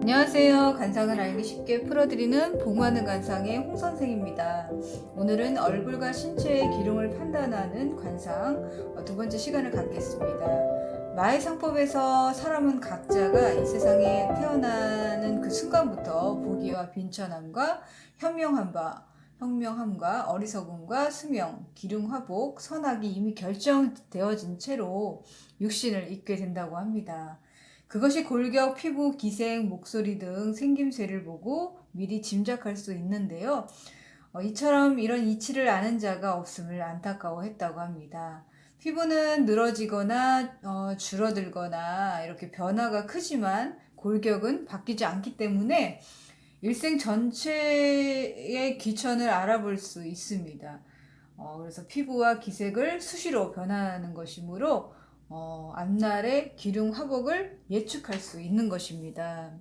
안녕하세요. 간상을 알기 쉽게 풀어드리는 봉하는 간상의 홍 선생입니다. 오늘은 얼굴과 신체의 기lum을 판단하는 관상 어, 두 번째 시간을 갖겠습니다. 마의 상법에서 사람은 각자가 이 세상에 태어나는 그 순간부터 보기와 빈천함과 현명함과 현명함과 어리석음과 수명, 기lum 화복, 선악이 이미 결정되어진 채로 육신을 입게 된다고 합니다. 그것이 골격, 피부, 기생, 목소리 등 생김새를 보고 미리 짐작할 수 있는데요. 어, 이처럼 이런 이치를 아는 자가 없음을 안타까워했다고 합니다. 피부는 늘어지거나 어, 줄어들거나 이렇게 변화가 크지만 골격은 바뀌지 않기 때문에 일생 전체의 기천을 알아볼 수 있습니다. 어, 그래서 피부와 기색을 수시로 변화하는 것이므로 어, 앞날의 기lum 화복을 예측할 수 있는 것입니다.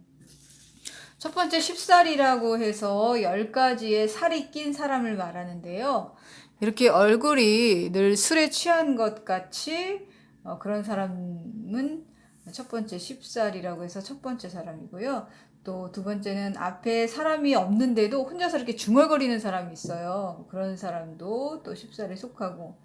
첫 번째 십살이라고 해서 10가지의 살이 낀 사람을 말하는데요. 이렇게 얼굴이 늘 술에 취한 것 같이 어, 그런 사람은 첫 번째 십살이라고 해서 첫 번째 사람이고요. 또 두 번째는 앞에 사람이 없는데도 혼자서 이렇게 중얼거리는 사람이 있어요. 그런 사람도 또 십살에 속하고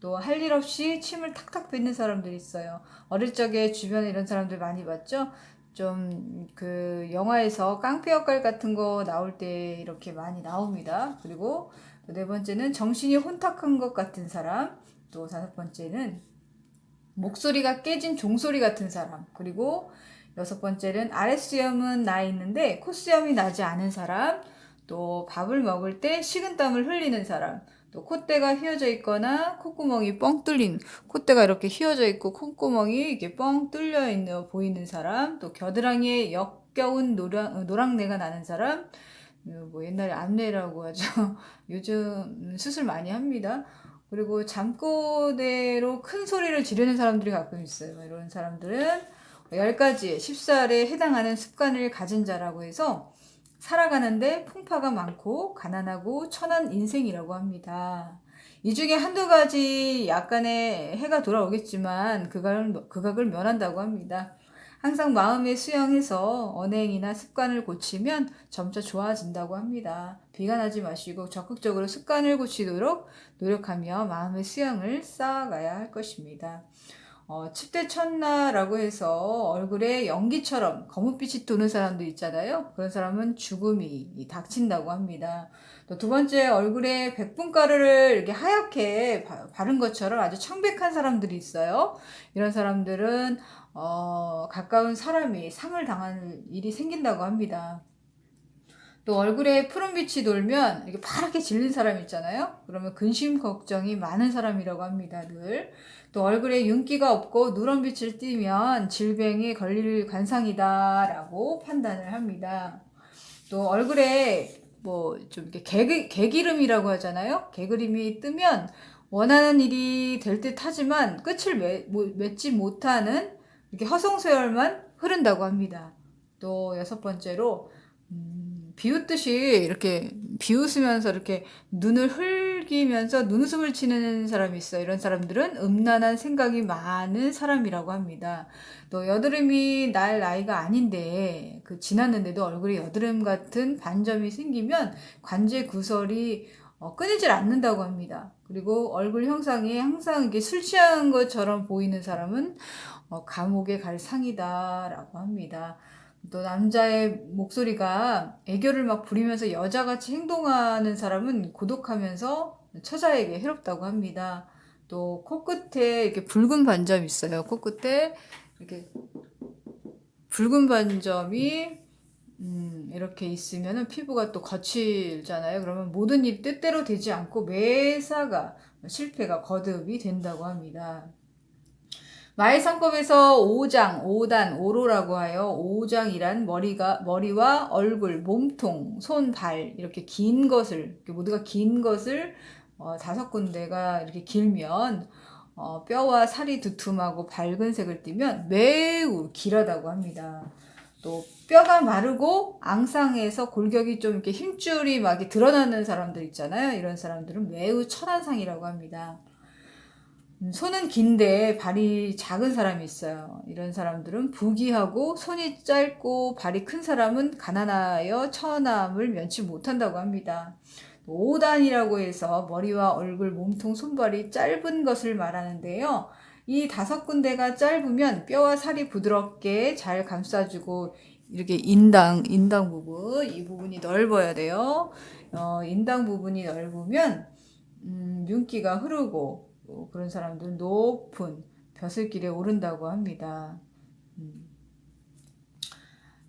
또 할 일 없이 침을 탁탁 뱉는 사람들이 있어요. 어릴 적에 주변에 이런 사람들 많이 봤죠? 좀 그 영화에서 깡패 역할 같은 거 나올 때 이렇게 많이 나옵니다. 그리고 또네 번째는 정신이 혼탁한 것 같은 사람. 또 다섯 번째는 목소리가 깨진 종소리 같은 사람. 그리고 여섯 번째는 아랫수염은 나 있는데 콧수염이 나지 않은 사람. 또 밥을 먹을 때 식은땀을 흘리는 사람. 또 콧대가 휘어져 있거나 콧구멍이 뻥 뚫린 콧대가 이렇게 휘어져 있고 콧구멍이 이렇게 뻥 뚫려 있는 보이는 사람 또 겨드랑이에 역겨운 노랑, 노랑내가 나는 사람 어, 뭐 옛날에 암내라고 하죠. 요즘 수술 많이 합니다. 그리고 잠꼬대로 큰 소리를 지르는 사람들이 가끔 있어요. 이런 사람들은 10가지 10살에 해당하는 습관을 가진 자라고 해서 살아가는데 풍파가 많고 가난하고 천한 인생이라고 합니다. 이 중에 한두 가지 약간의 해가 돌아오겠지만 그각을, 그각을 면한다고 합니다. 항상 마음에 수용해서 언행이나 습관을 고치면 점차 좋아진다고 합니다. 비관하지 마시고 적극적으로 습관을 고치도록 노력하며 마음의 수양을 쌓아가야 할 것입니다. 어, 칩대 천나라고 해서 얼굴에 연기처럼 검은빛이 도는 사람도 있잖아요. 그런 사람은 죽음이 닥친다고 합니다. 또 두 번째 얼굴에 백분가루를 이렇게 하얗게 바, 바른 것처럼 아주 청백한 사람들이 있어요. 이런 사람들은 어, 가까운 사람이 상을 당할 일이 생긴다고 합니다. 또 얼굴에 푸른 빛이 돌면 이렇게 파랗게 질린 사람 있잖아요. 그러면 근심 걱정이 많은 사람이라고 합니다. 늘. 또 얼굴에 윤기가 없고 누런 빛을 띠면 질병에 걸릴 관상이다라고 판단을 합니다. 또 얼굴에 뭐 좀 이렇게 개, 개기름이라고 하잖아요. 개그림이 뜨면 원하는 일이 될 듯 하지만 끝을 맺, 맺지 못하는 이렇게 허송세월만 흐른다고 합니다. 또 여섯 번째로 음, 비웃듯이 이렇게 비웃으면서 이렇게 눈을 흘기면서 눈웃음을 치는 사람이 있어요. 이런 사람들은 음란한 생각이 많은 사람이라고 합니다. 또 여드름이 날 나이가 아닌데 그 지났는데도 얼굴에 여드름 같은 반점이 생기면 관제 구설이 어, 끊이질 않는다고 합니다. 그리고 얼굴 형상이 항상 이게 술 취한 것처럼 보이는 사람은 어, 감옥에 갈 상이다라고 합니다. 또 남자의 목소리가 애교를 막 부리면서 여자같이 행동하는 사람은 고독하면서 처자에게 해롭다고 합니다. 또 코끝에 이렇게 붉은 반점이 있어요. 코끝에 이렇게 붉은 반점이 음, 이렇게 있으면 피부가 또 거칠잖아요. 그러면 모든 일이 뜻대로 되지 않고 매사가 실패가 거듭이 된다고 합니다. 마의상법에서 5장, 5단, 5로라고 하여 5장이란 머리가, 머리와 얼굴, 몸통, 손, 발, 이렇게 긴 것을, 모두가 긴 것을 어, 다섯 군데가 이렇게 길면 어, 뼈와 살이 두툼하고 밝은 색을 띠면 매우 길하다고 합니다. 또 뼈가 마르고 앙상해서 골격이 좀 이렇게 힘줄이 막 드러나는 사람들 있잖아요. 이런 사람들은 매우 천한상이라고 합니다. 음, 손은 긴데 발이 작은 사람이 있어요. 이런 사람들은 부귀하고 손이 짧고 발이 큰 사람은 가난하여 천함을 면치 못한다고 합니다. 5단이라고 해서 머리와 얼굴, 몸통, 손발이 짧은 것을 말하는데요. 이 다섯 군데가 짧으면 뼈와 살이 부드럽게 잘 감싸주고 이렇게 인당, 인당 부분, 이 부분이 넓어야 돼요. 어, 인당 부분이 넓으면 음, 윤기가 흐르고 어, 그런 사람들은 높은 벼슬길에 오른다고 합니다. 음.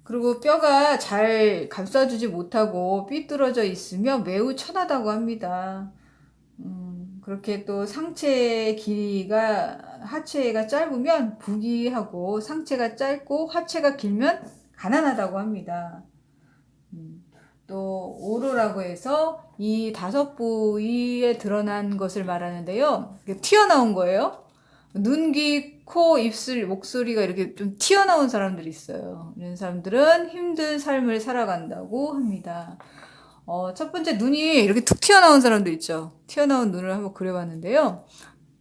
그리고 뼈가 잘 감싸주지 못하고 삐뚤어져 있으면 매우 천하다고 합니다. 음, 그렇게 또 상체의 길이가 하체가 짧으면 부귀하고 상체가 짧고 하체가 길면 가난하다고 합니다. 음, 또 오로라고 해서 이 다섯 부위에 드러난 것을 말하는데요. 튀어나온 거예요. 눈, 귀, 코, 입술, 목소리가 이렇게 좀 튀어나온 사람들이 있어요. 이런 사람들은 힘든 삶을 살아간다고 합니다. 어, 첫 번째 눈이 이렇게 툭 튀어나온 사람도 있죠. 튀어나온 눈을 한번 그려봤는데요.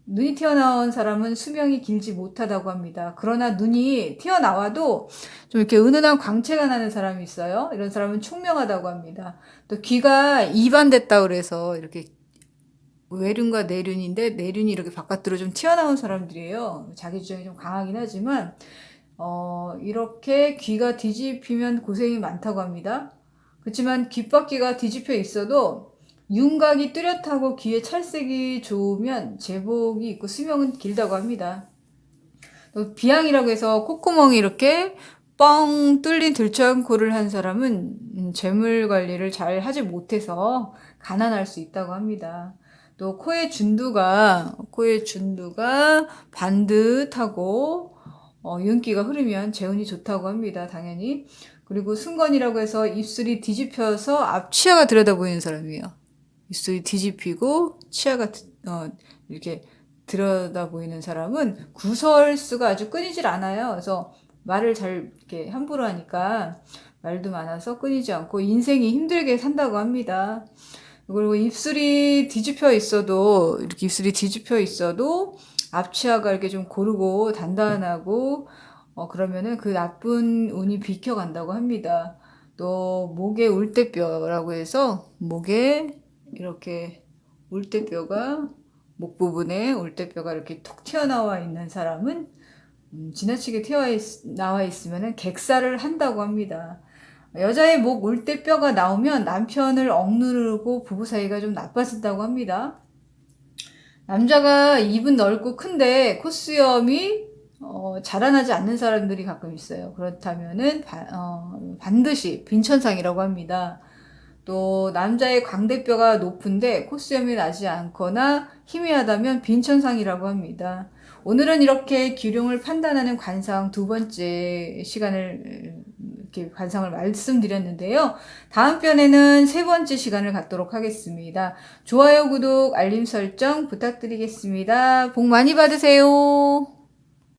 눈이 튀어나온 사람은 수명이 길지 못하다고 합니다. 그러나 눈이 튀어나와도 좀 이렇게 은은한 광채가 나는 사람이 있어요. 이런 사람은 총명하다고 합니다. 또 귀가 이반됐다 그래서 이렇게 외륜과 내륜인데 내륜이 이렇게 바깥으로 좀 튀어나온 사람들이에요. 자기 주장이 좀 강하긴 하지만 어, 이렇게 귀가 뒤집히면 고생이 많다고 합니다. 그렇지만 귓바퀴가 뒤집혀 있어도 윤곽이 뚜렷하고 귀에 찰색이 좋으면 제복이 있고 수명은 길다고 합니다. 또 비양이라고 해서 콧구멍이 이렇게 뻥 뚫린 들창코를 한 사람은 음, 재물 관리를 잘 하지 못해서 가난할 수 있다고 합니다. 또 코의 준두가 코의 준두가 반듯하고 어, 윤기가 흐르면 재운이 좋다고 합니다. 당연히. 그리고 승건이라고 해서 입술이 뒤집혀서 앞 치아가 들여다 보이는 사람이에요. 입술이 뒤집히고 치아가 어, 이렇게 들여다 보이는 사람은 구설수가 아주 끊이질 않아요. 그래서 말을 잘 이렇게 함부로 하니까 말도 많아서 끊이지 않고 인생이 힘들게 산다고 합니다. 그리고 입술이 뒤집혀 있어도 이렇게 입술이 뒤집혀 있어도 앞치아가 이렇게 좀 고르고 단단하고 어 그러면은 그 나쁜 운이 비켜 간다고 합니다. 또 목에 울대뼈라고 해서 목에 이렇게 울대뼈가 목 부분에 울대뼈가 이렇게 톡 튀어나와 있는 사람은 음, 지나치게 튀어나와 있으면 객사를 한다고 합니다. 여자의 목 울대뼈가 나오면 남편을 억누르고 부부 사이가 좀 나빠진다고 합니다. 남자가 입은 넓고 큰데 콧수염이 어, 자라나지 않는 사람들이 가끔 있어요. 그렇다면은 바, 어, 반드시 빈천상이라고 합니다. 또 남자의 광대뼈가 높은데 콧수염이 나지 않거나 희미하다면 빈천상이라고 합니다. 오늘은 이렇게 기룡을 판단하는 관상 두 번째 시간을 이렇게 관상을 말씀드렸는데요. 다음 편에는 세 번째 시간을 갖도록 하겠습니다. 좋아요, 구독, 알림 설정 부탁드리겠습니다. 복 많이 받으세요.